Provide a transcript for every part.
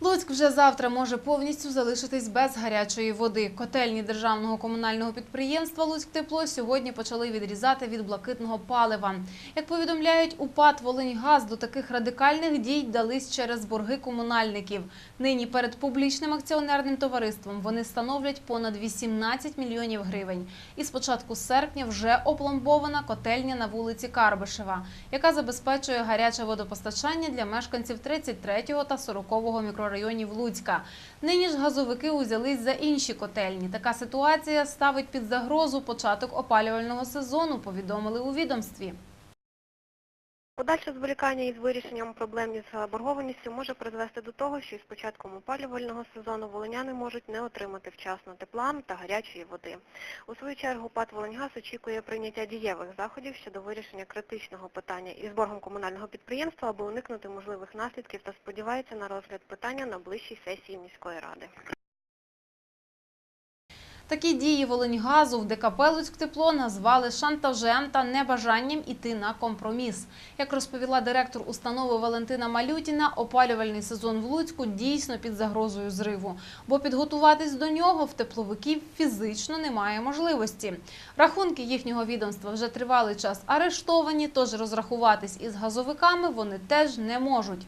Луцьк вже завтра може повністю залишитись без гарячої води. Котельні державного комунального підприємства «Луцьктепло» сьогодні почали відрізати від блакитного палива. Як повідомляють УПАД «Волиньгаз», до таких радикальних дій дались через борги комунальників. Нині перед публічним акціонерним товариством вони становлять понад 18 мільйонів гривень. І з початку серпня вже опломбована котельня на вулиці Карбишева, яка забезпечує гаряче водопостачання для мешканців 33 та 40 мікрорайонів Луцька. Нині ж газовики узялись за інші котельні. Така ситуація ставить під загрозу початок опалювального сезону, повідомили у відомстві. Подальше зволікання із вирішенням проблем із заборгованістю може призвести до того, що із початком опалювального сезону волиняни можуть не отримати вчасно тепла та гарячої води. У свою чергу ПАТ «Волиньгаз» очікує прийняття дієвих заходів щодо вирішення критичного питання із боргом комунального підприємства, аби уникнути можливих наслідків та сподівається на розгляд питання на ближчій сесії міської ради. Такі дії Волиньгазу в ДКП «Луцьктепло» назвали шантажем та небажанням іти на компроміс. Як розповіла директор установи Валентина Малютіна, опалювальний сезон в Луцьку дійсно під загрозою зриву, бо підготуватись до нього в тепловиків фізично немає можливості. Рахунки їхнього відомства вже тривалий час арештовані, тож розрахуватись із газовиками вони теж не можуть.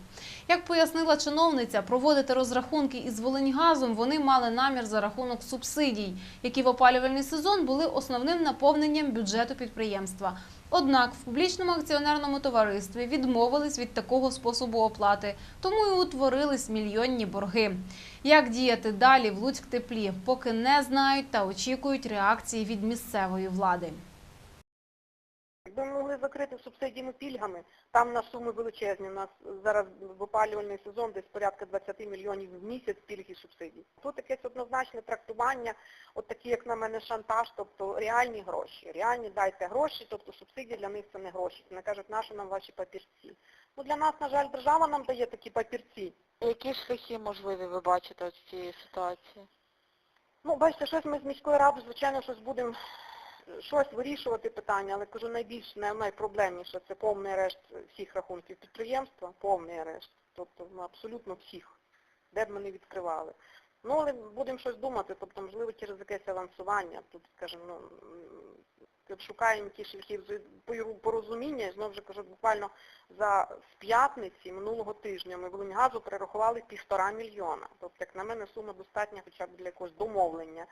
Як пояснила чиновниця, проводити розрахунки із Волиньгазом вони мали намір за рахунок субсидій, які в опалювальний сезон були основним наповненням бюджету підприємства. Однак в публічному акціонерному товаристві відмовились від такого способу оплати, тому і утворились мільйонні борги. Як діяти далі в Луцьк-теплі, поки не знають та очікують реакції від місцевої влади. Могли закрити субсидіями пільгами, там на суми величезні. У нас зараз в опалювальний сезон десь порядка 20 мільйонів в місяць пільг і субсидій. Тут якесь однозначне трактування, от такі, як на мене, шантаж, тобто реальні гроші. Реальні дайте гроші, тобто субсидії для них це не гроші. Вони кажуть, нащо нам ваші папірці. Ну для нас, на жаль, держава нам дає такі папірці. Які шляхи можливі ви бачите з цієї ситуації? Ну, бачите, щось ми з міської ради, звичайно, щось будемо щось вирішувати питання, але кажу, найбільш найпроблемніше це повний арешт всіх рахунків підприємства, повний арешт, тобто ну, абсолютно всіх, де б ми не відкривали. Ну, але будемо щось думати, тобто, можливо, через якесь авансування, тут, скажімо, ну, шукаємо ті шляхи порозуміння, знову ж кажу, буквально за з п'ятниці минулого тижня ми в Волиньгазу перерахували півтора мільйона. Тобто, як на мене, сума достатня хоча б для якогось домовлення.